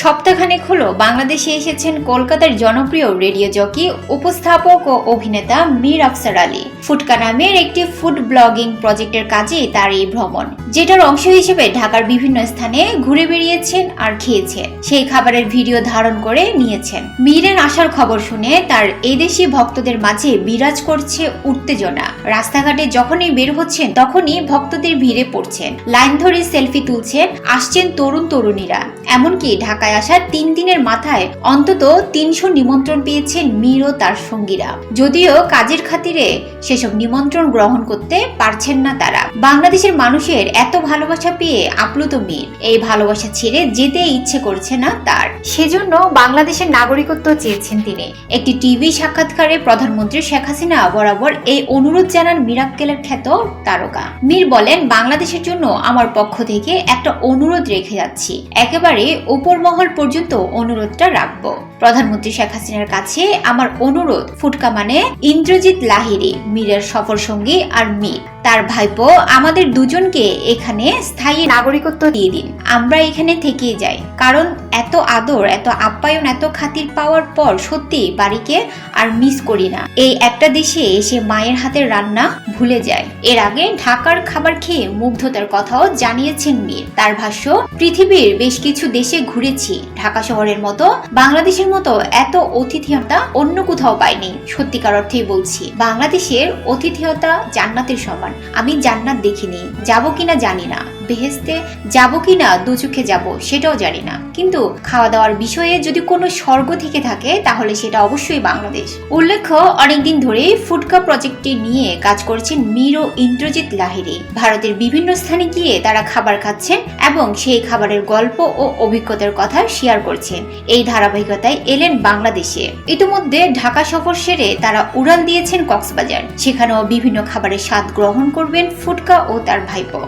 সপ্তাহখানেক হলো বাংলাদেশে এসেছেন কলকাতার জনপ্রিয় রেডিও জকি, উপস্থাপক ও অভিনেতা মীর আফসার আলী। ফুটকা নামের একটি ফুড ব্লগিং প্রজেক্টের কাজে তার এই ভ্রমণ, যেটার অংশ হিসেবে ঢাকার বিভিন্ন স্থানে ঘুরে বেরিয়েছেন আর খেয়েছেন। সেই খাবারের ভিডিও ধারণ করে নিয়েছেন। মীরের আসার খবর শুনে তার এদেশি ভক্তদের মাঝে বিরাজ করছে উত্তেজনা। রাস্তাঘাটে যখনই বের হচ্ছেন, তখনই ভক্তদের ভিড়ে পড়ছেন। লাইন ধরে সেলফি তুলছেন, আসছেন তরুণ তরুণীরা এমনকি ঢাকায় আসার তিন দিনের মাথায় অন্তত তিনশো নিমন্ত্রণ পেয়েছেন মীর ও তার সঙ্গীরা। যদিও কাজের খাতিরে সেসব নিমন্ত্রণ গ্রহণ করতে পারছেন না তারা। বাংলাদেশের মানুষের এত ভালোবাসা পেয়ে আপ্লুত মীর। এই ভালোবাসা ছেড়ে যেতে ইচ্ছে করছে না তার। সেজন্য বাংলাদেশের নাগরিকত্ব চেয়েছেন তিনি। একটি টিভি সাক্ষাৎকারে প্রধানমন্ত্রী শেখ হাসিনা বরাবর এই অনুরোধ জানান মিরাক্কেলের খ্যাত তারকা। মীর বলেন, বাংলাদেশের জন্য আমার পক্ষ থেকে একটা অনুরোধ রেখে যাচ্ছি। একেবারে উপর মহল পর্যন্ত অনুরোধটা রাখব। প্রধানমন্ত্রী শেখ হাসিনার কাছে আমার অনুরোধ, ফুটকা মানে ইন্দ্রজিৎ লাহিড়ী, মীরের সফর সঙ্গী আর মীর। তার ভাইপো আমাদের দুজনকে এখানে স্থায়ী নাগরিকত্ব দিয়ে দিন। আমরা এখানে থেকেই যাই। কারণ এত আদর, এত আপ্যায়ন, এত খাতির পাওয়ার পর সত্যি বাড়িকে আর মিস করি না। এই একটা দেশে এসে মায়ের হাতের রান্না ভুলে যায়। এর আগে ঢাকার খাবার খেয়ে মুগ্ধতার কথাও জানিয়েছেন মীর। তার ভাষ্য, পৃথিবীর বেশ কিছু দেশে ঘুরেছি। ঢাকা শহরের মতো, বাংলাদেশের মতো এত অতিথিয়তা অন্য কোথাও পাইনি। সত্যিকার অর্থেই বলছি, বাংলাদেশের অতিথিয়তা জান্নাতের সমান। আমি জান্নাত দেখিনি যাব কিনা জানি না। বেহেস্তে যাব কিনা দু চোখে যাব, সেটাও জানি না। কিন্তু খাওয়া দাওয়ার বিষয়ে যদি কোনো স্বর্গ থেকে থাকে, তাহলে সেটা অবশ্যই বাংলাদেশ। উল্লেখ্য, অনেকদিন ধরে ফুডকা প্রজেক্টটি নিয়ে কাজ করছেন মীর ইন্দ্রজিৎ লাহিড়ী। ভারতের বিভিন্ন স্থানে গিয়ে তারা খাবার খাচ্ছেন এবং সেই খাবারের গল্প ও অভিজ্ঞতার কথা শেয়ার করছেন। এই ধারাবাহিকতায় এলেন বাংলাদেশে। ইতিমধ্যে ঢাকা সফর সেরে তারা উড়াল দিয়েছেন কক্সবাজার। সেখানেও বিভিন্ন খাবারের স্বাদ গ্রহণ করবেন ফুটকা ও তার ভাইপো।